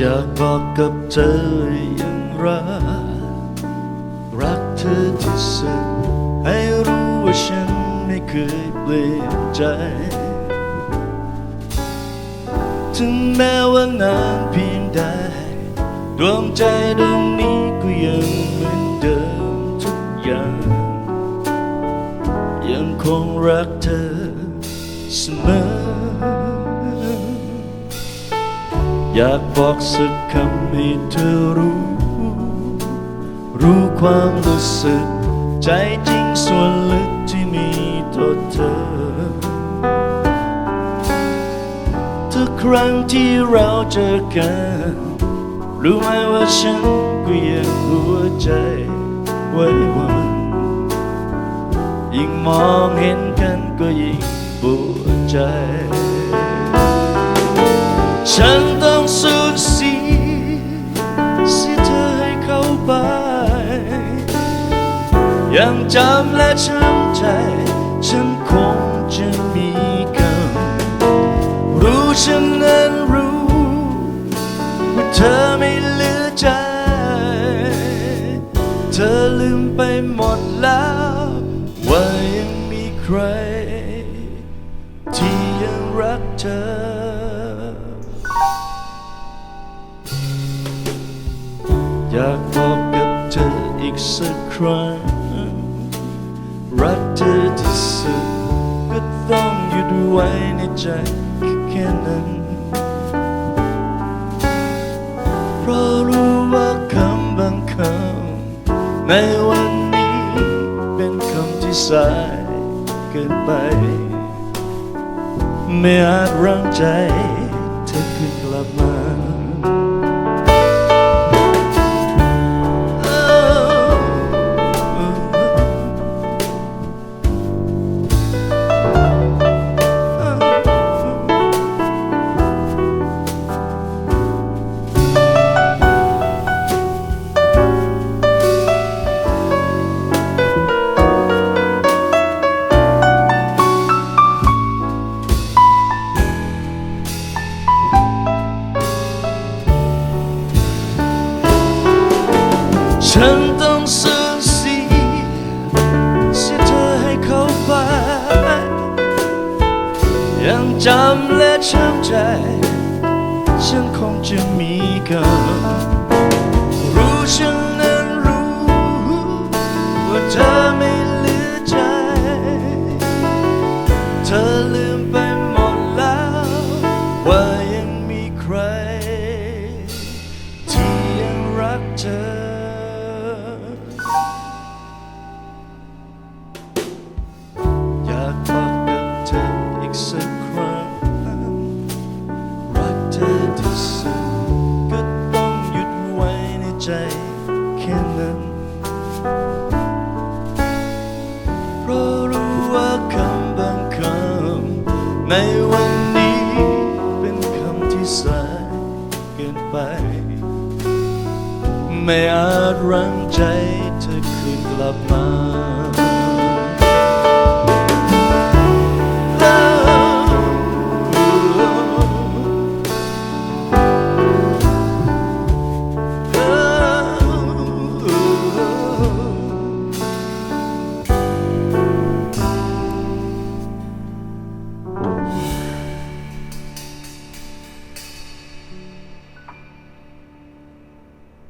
อยากบอกกับเธออย่างรัก รักเธอที่สุด ให้รู้ว่าฉันไม่เคยเปลี่ยนใจ ถึงแม้ว่านานเพียงใดดวงใจดวงนี้ก็ยังเหมือนเดิมทุกอย่าง ยังคงรักเธอเสมอ อยากบอกสักคำให้เธอรู้ รู้ความรู้สึก ใจจริงส่วนลึกที่มีต่อเธอ ทุกครั้งที่เราเจอกัน รู้ไหมว่าฉันก็ยังหัวใจไว้วันยิ่งมองเห็นกันก็ยิ่งปวดใจ ยังจำและช้ำใจ ฉันคงจะมีคำรู้ฉันนั้นรู้ว่าเธอไม่เหลือใจ เธอลืมไปหมดแล้ว ว่ายังมีใคร ที่ยังรักเธออยากบอกกับเธออีกสักครั้ง รักเธอที่สุดก็ต้องหยุดไว้ในใจแค่นั้น เพราะรู้ว่าคำบางคำในวันนี้เป็นคำที่สายเกินไป ไม่อาจรังใจเธอคืนกลับมา จำและช้ำใจ ฉันคงจะมีกันรู้ฉันนั้น สุดก็ต้องหยุดไว้ในใจแค่นั้นเพราะรู้ว่าคำบางคำในวันนี้เป็นคำที่สายเกินไป ไม่อาจรั้งใจเธอคืนกลับมา